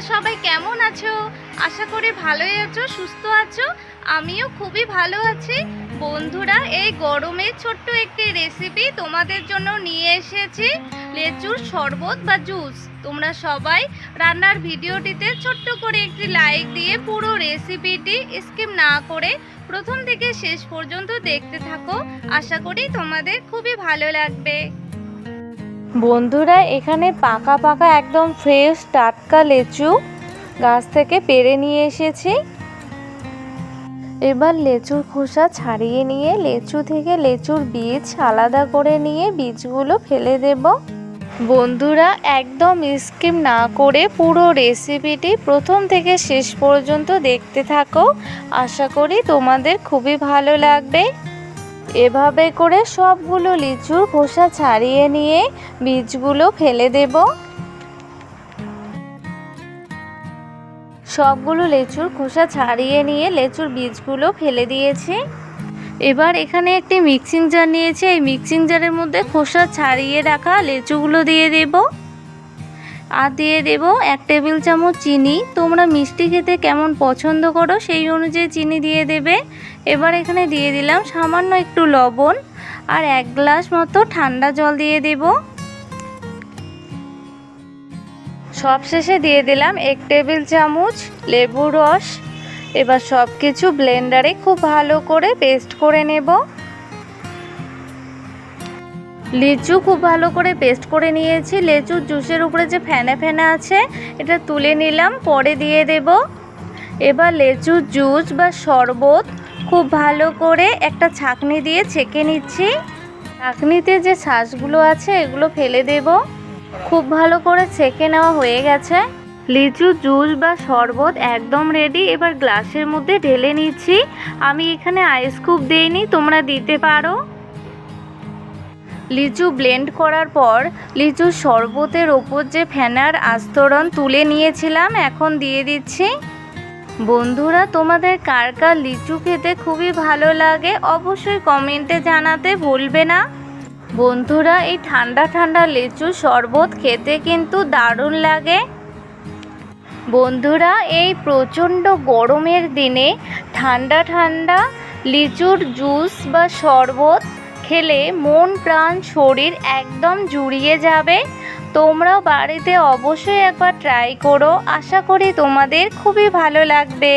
কেমন আছো? আশা করি ভালোই আছো, সুস্থ আছো। আমিও খুবই ভালো আছি। বন্ধুরা, এই গরমে ছোট্ট একটি রেসিপি তোমাদের জন্য নিয়ে এসেছি। লেচুর শরবত বা জুস তোমরা সবাই রান্নার ভিডিওটিতে ছোট্ট করে একটি লাইক দিয়ে পুরো রেসিপিটি স্কিপ না করে প্রথম থেকে শেষ পর্যন্ত দেখতে থাকো। আশা করি তোমাদের খুবই ভালো লাগবে। বন্ধুরা, এখানে পাকা পাকা একদম ফ্রেশ টাটকা লেচু গাছ থেকে পেরে নিয়ে এসেছি। এবার লেচুর খোসা ছাড়িয়ে নিয়ে, লেচু থেকে লেচুর বীজ আলাদা করে নিয়ে বীজগুলো ফেলে দেব। বন্ধুরা, একদম স্কিম না করে পুরো রেসিপিটি প্রথম থেকে শেষ পর্যন্ত দেখতে থাকো। আশা করি তোমাদের খুবই ভালো লাগবে। এভাবে করে সবগুলো লিচুর খোসা ছাড়িয়ে নিয়ে বীজগুলো ফেলে দেব। সবগুলো লেচুর খোসা ছাড়িয়ে নিয়ে লেচুর বীজগুলো ফেলে দিয়েছি। এবার এখানে একটি মিক্সিং জার নিয়েছি। এই মিক্সিং জারের মধ্যে খোসা ছাড়িয়ে রাখা লেচুগুলো দিয়ে দেব। আর দিয়ে দেব এক টেবিল চামচ চিনি। তোমরা মিষ্টি খেতে কেমন পছন্দ করো সেই অনুযায়ী চিনি দিয়ে দেবে। এবার এখানে দিয়ে দিলাম সামান্য একটু লবণ আর এক গ্লাস মতো ঠান্ডা জল দিয়ে দেব। সবশেষে দিয়ে দিলাম এক টেবিল চামচ লেবু রস। এবার সব কিছু ব্লেন্ডারে খুব ভালো করে পেস্ট করে নেব। লিচু খুব ভালো করে পেস্ট করে নিয়েছি। লেচুর জুসের উপরে যে ফেনা ফেনা আছে, এটা তুলে নিলাম, পরে দিয়ে দেব। এবার লেচুর জুস বা শরবত খুব ভালো করে একটা ছাকনি দিয়ে ছেঁকে নিচ্ছি। ছাকনিতে যে শ্বাসগুলো আছে, এগুলো ফেলে দেব। খুব ভালো করে ছেঁকে নেওয়া হয়ে গেছে। লিচু জুস বা শরবত একদম রেডি এবার গ্লাসের মধ্যে ঢেলে নিচ্ছি। আমি এখানে আইস কুব দিইনি, তোমরা দিতে পারো। লিচু ব্লেন্ড করার পর লিচুর শরবতের ওপর যে ফেনার আস্তরণ তুলে নিয়েছিলাম, এখন দিয়ে দিচ্ছি। বন্ধুরা, তোমাদের কার কার লিচু খেতে খুবই ভালো লাগে অবশ্যই কমেন্টে জানাতে ভুলবে না। বন্ধুরা, এই ঠান্ডা ঠান্ডা লিচু শরবত খেতে কিন্তু দারুণ লাগে। বন্ধুরা, এই প্রচণ্ড গরমের দিনে ঠান্ডা ঠান্ডা লিচুর জুস বা শরবত খেলে মন, প্রাণ, শরীর একদম জুড়িয়ে যাবে। তোমরা বাড়িতে অবশ্যই একবার ট্রাই করো। আশা করি তোমাদের খুবই ভালো লাগবে।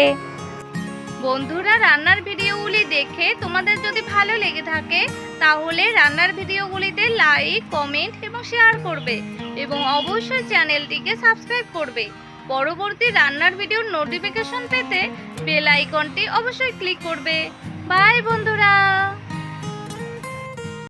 বন্ধুরা, রান্নার ভিডিওগুলি দেখে তোমাদের যদি ভালো লেগে থাকে, তাহলে রান্নার ভিডিওগুলিতে লাইক কমেন্ট এবং শেয়ার করবে এবং অবশ্যই চ্যানেলটিকে সাবস্ক্রাইব করবে। পরবর্তী রান্নার ভিডিওর নোটিফিকেশন পেতে বেল আইকনটি অবশ্যই ক্লিক করবে। বাই বন্ধুরা!